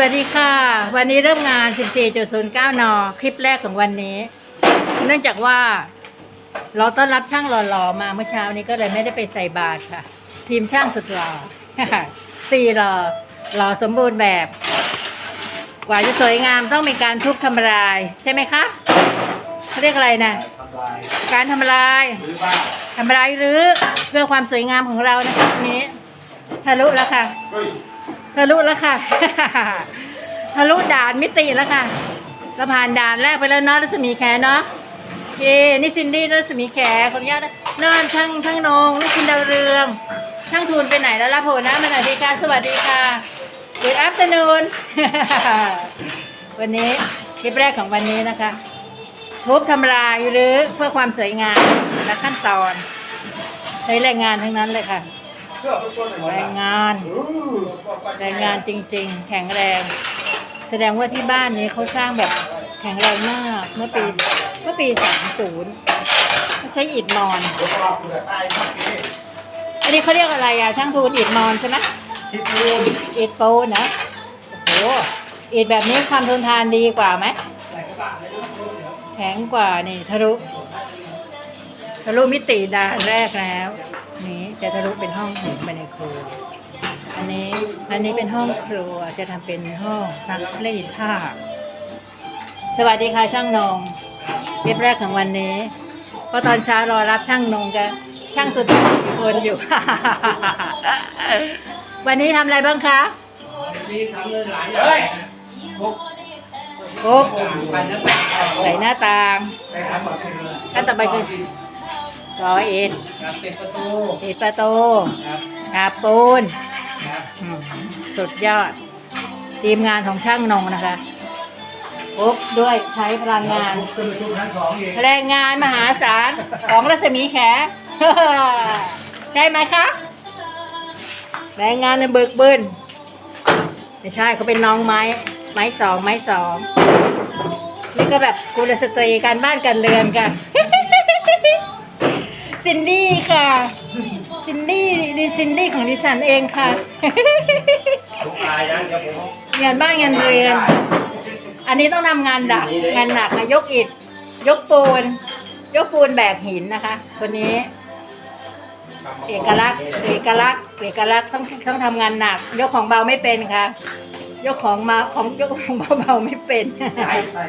วัสดีค่ะ วันนี้เริ่มงาน 14.09 น คลิปแรกของวันนี้ เนื่องจากว่า เราต้อนรับช่างหล่อๆมาเมื่อเช้านี้ก็เลยไม่ได้ไปใส่บาตรค่ะ ทีมช่างสุดหล่อสี่หล่อหล่อสมบูรณ์แบบ กว่าจะสวยงามต้องมีการทุบทำลาย ใช่ไหมคะเขาเรียกอะไรนะการทำลายทำลายหรือเพื่อความสวยงามของเรานะคะวันนี้ทะลุแล้วค่ะ ทะลุแล้วค่ะ ทะลุด่านมิติแล้วค่ะเราผ่านด่านแรกไปแล้วเนาะรัศมีแขเนาะโอเคนี่ซินดี้รัศมีแขขออนุญาตนอนช่างช่างนงนี่คุณดาวเรือง ช่างทูนไปไหนแล้วล่ะโผล่หน้ามาหน่อยดีค่ะสวัสดีค่ะ Good afternoon วันนี้คลิปแรกของวันนี้นะคะทุบทำลายหรือเพื่อความสวยงามและขั้นตอนใช้แรงงานทั้งนั้นเลยค่ะ เพื่อเพื่อในวันแรงงาน แรงงานจริง ๆ แข็งแรง แสดงว่าที่บ้านนี้เขาสร้างแบบแข็งแรงมากเมื่อปีเมื่อปีสามศูนย์เขาใช้อิฐมอนเดี๋ยวเราเผื่อใต้ที่นี้อันนี้เขาเรียกอะไรอะช่างทูนอิฐมอนใช่ไหมคิดรูนอิฐโปนนะโอ้โหอิฐแบบนี้ความทนทานดีกว่าไหมแข็งกว่านี่ทะลุทะลุมิติด่านแรกแล้ว นี้จะทะลุเป็นห้องหินไปในครัว อันนี้อันนี้เป็นห้องครัวจะทำเป็นห้องซักรีดผ้า สวัสดีค่ะช่างนงคลิปแรกของวันนี้เพราะตอนเช้ารอรับช่างนงกันช่างสุดอีกคนอยู่ วันนี้ทำอะไรบ้างคะนี่ทำเลยหลายอย่างพวกโอ้ไปนะไปใส่หน้าต่างไปทำแบบเป็นขั้นต่อไปคือ ก่ออิฐครับเป็นประตูอิฐประตูครับกาบปูนครับอืมสุดยอด ทีมงานของช่างนงนะคะปุ๊บด้วยใช้พลังงานขึ้นไปทุกชั้นสองเองแรงงานมหาศาลของรัศมีแข ใช่ไหมคะแรงงานในบึกบึนไม่ใช่เขาเป็นน้องไม้ ไม้สองไม้สองนี่ก็แบบกุลสตรีการบ้านการเรือนกัน ซินดี้ค่ะ ซินดี้ดิซินดี้ของดิฉันเองค่ะทุกรายนะเดี๋ยวผม งานบ้านงานเรือนอันนี้ต้องทำงานหนักงานหนักนะยกอิฐยกปูน ยกปูนแบกหินนะคะ คนนี้ เอกลักษณ์เอกลักษณ์เอกลักษณ์ต้องต้องทำงานหนัก ยกของเบาไม่เป็นค่ะ ยกของมาของยกของเบาๆไม่เป็นใช่ใช่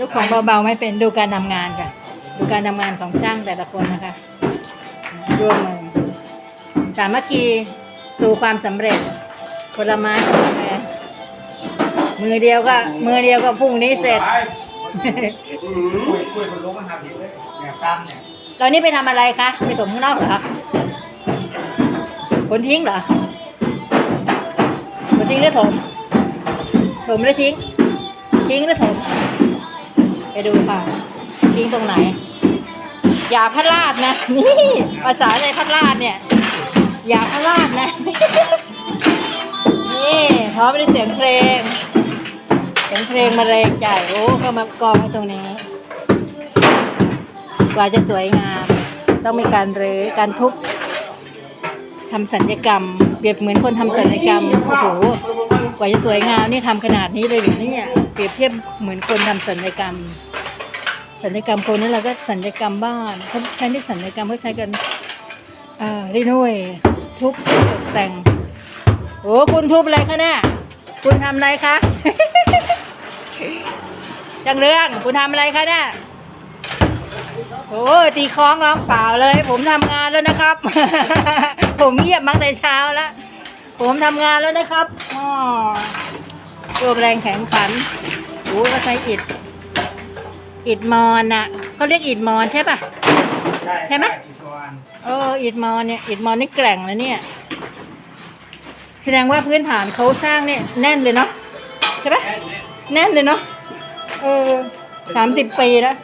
ยกของเบาๆไม่เป็นดูการทำงานค่ะ ดูการทำงานของช่างแต่ละคนนะคะร่วมมือสามัคคีสู่ความสำเร็จคนละไม้คนะมือเดียวก็ มือเดียวก็พรุ่งนี้เสร็จคุยคุยคนรู้มันทำผิดเนี้ยตอนนี้ไปทำอะไรคะ ไปถมข้างนอกเหรอคะขนทิ้งเหรอขนทิ้งหรือถม ถมหรือทิ้ง ทิ้งหรือถม ไปดูค่ะ ทิ้งตรงไหน อย่าพลาดนะ นี่ภาษาในพลาดเนี่ย อย่าพลาดนะ นี่พร้อมด้วยเสียงเพลง เสียงเพลงมาเรงใจโอ้เข้ามากองไว้ตรงนี้ กว่าจะสวยงาม ต้องมีการรื้อการทุบทำสัญญกรรม เปรียบเหมือนคนทำสัญญกรรมโอ้โหกว่าจะสวยงามนี่ทำขนาดนี้เลยหรือเนี่ยเปรียบเทียบเหมือนคนทำสัญญกรรม สัญญกรรมคนนี้เราก็สัญญกรรมบ้านเขาใช้ไม่สัญญกรรมเขาใช้กันอ่ารีโนเวททุบตกแต่งโอ้คุณทุบอะไรคะเนี่ยคุณทำอะไรคะจังเรื่องคุณทำอะไรคะเนี่ยโอ้ตีคล้องร้องเปล่าเลย ผมทำงานแล้วนะครับ ผมเงียบมาตั้งแต่เช้าแล้วผมทำงานแล้วนะครับอ๋อรวแรงแข็งขันโอ้ก็ใช้อิฐ อิฐมอนน่ะเขาเรียกอิฐมอนใช่ปะ ใช่ไหมเอออิฐมอนเนี่ยอิฐมอนนี่แกร่งเลยเนี่ย แสดงว่าพื้นฐานเขาสร้างเนี่ยแน่นเลยเนาะใช่ปะแน่นเลยเนาะเออสามสิบปีแล้ว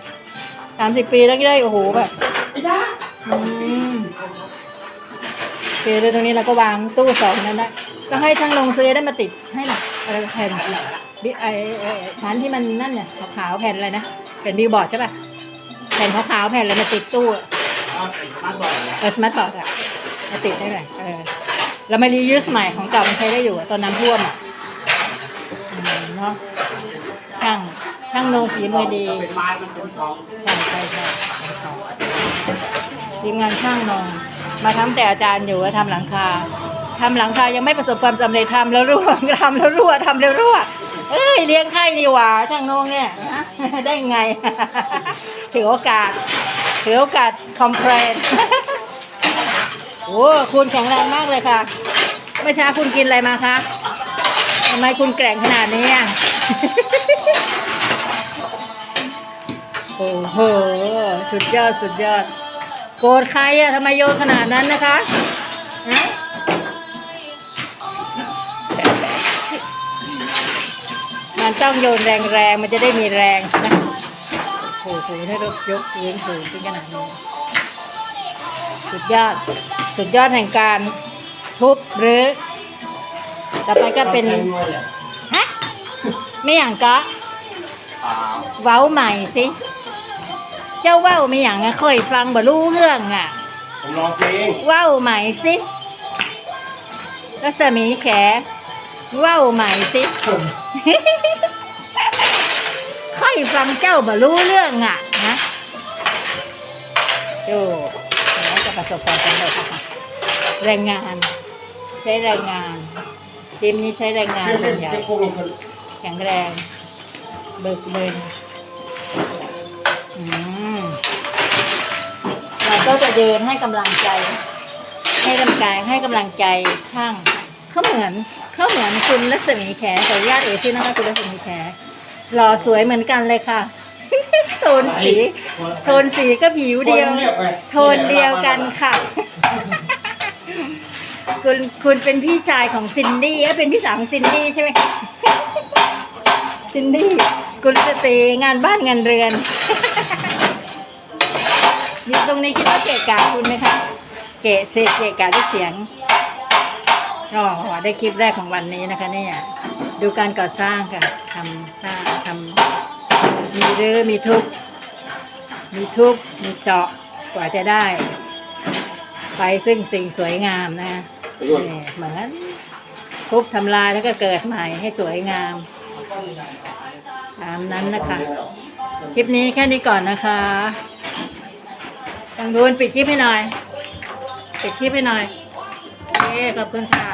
สามสิบปีแล้วก็ได้โอ้โหแบบอืมโอเคแล้วตรงนี้เราก็วางตู้สองนั้นได้ก็ให้ช่างลงซื้อได้มาติดให้หน่อยอะไรแผ่นบิไอไอ้ชั้นที่มันนั่นเนี่ยขาวๆแผ่นอะไรนะ แผ่นบิลบอร์ดใช่ป่ะแผ่นขาวๆแผ่นอะไรมาติดตู้อะมาบ่อยนะเออสมาร์ทบอร์ดอะมาติดได้ไหมเออเราไม่รียูสใหม่ของเก่ามันใช้ได้อยู่อะตอนน้ำท่วมอะอืมเนาะช่างช่างโนฝีมือดีเป็นไม้มันเป็นทองใช่ใช่ใช่ทีมงานช่างนงมาทำแต่อาจารย์อยู่ว่าทำหลังคาทำหลังคายังไม่ประสบความสำเร็จทำแล้วรั่วทำแล้วรั่วทำแล้วรั่วเอ้ยเลี้ยงไข่ดีหว่าช่างนงเนี่ยฮะ ได้ไง ถือโอกาส ถือโอกาสคอมเพลนโอ้คุณแข็งแรงมากเลยค่ะ เมื่อเช้าคุณกินอะไรมาคะทำไมคุณแกร่งขนาดนี้อะโอ้โห สุดยอด สุดยอด โกรธใครอะทำไมโยนขนาดนั้นนะคะ มันต้องโยนแรงๆ มันจะได้มีแรงนะโอ้โหถ้ารถยกพื้นสูงขึ้นขนาดนี้สุดยอด สุดยอดแห่งการทุบหรือ ต่อไปก็เป็น ฮะ ไม่อย่างก็เปล่าเว้าใหม่สิ เจ้าเว้าไม่อย่างอะค่อยฟังบ่รู้เรื่องอะผมลองเพลงเว้าใหม่สิรัศมีแขเว้าใหม่สิค่อยฟังเจ้าบ่รู้เรื่องอะนะดูแล้วจะประสบความสำเร็จค่ะแรงงาน ใช้แรงงานทีมนี้ใช้แรงงานเพลงส่วนใหญ่เพลงพวกนี้คนแข็งแรง เบิกเบินอืมเราก็จะเดินให้กำลังใจ ให้กำลังใจให้กำลังใจช่าง เขาเหมือนเขาเหมือนคุณรัศมีแขขออนุญาตเอ่ยชื่อนะคะคุณรัศมีแขหล่อสวยเหมือนกันเลยค่ะ โทนสีโทนสีก็ผิวเดียว โทนเดียวกันค่ะ คุณคุณเป็นพี่ชายของซินดี้เอ้ยเป็นพี่สาวของซินดี้ใช่ไหมซินดี้กุลสตรีงานบ้านงานเรือนอยู่ตรงนี้คิดว่าเกะกะคุณไหมคะ เกะเสกเกะกะด้วยเสียง อ๋อได้คลิปแรกของวันนี้นะคะ เนี่ยดูการก่อสร้างค่ะทำสร้างทำมีรื้อมีทุบมีทุบมีเจาะกว่าจะได้ ไปซึ่งสิ่งสวยงามนะนี่เหมือนทุบทำลายแล้วก็เกิดใหม่ให้สวยงาม ตามนั้นนะคะ คลิปนี้แค่นี้ก่อนนะคะทางดูนปิดคลิปให้หน่อยปิดคลิปให้หน่อย โอเคขอบคุณค่ะ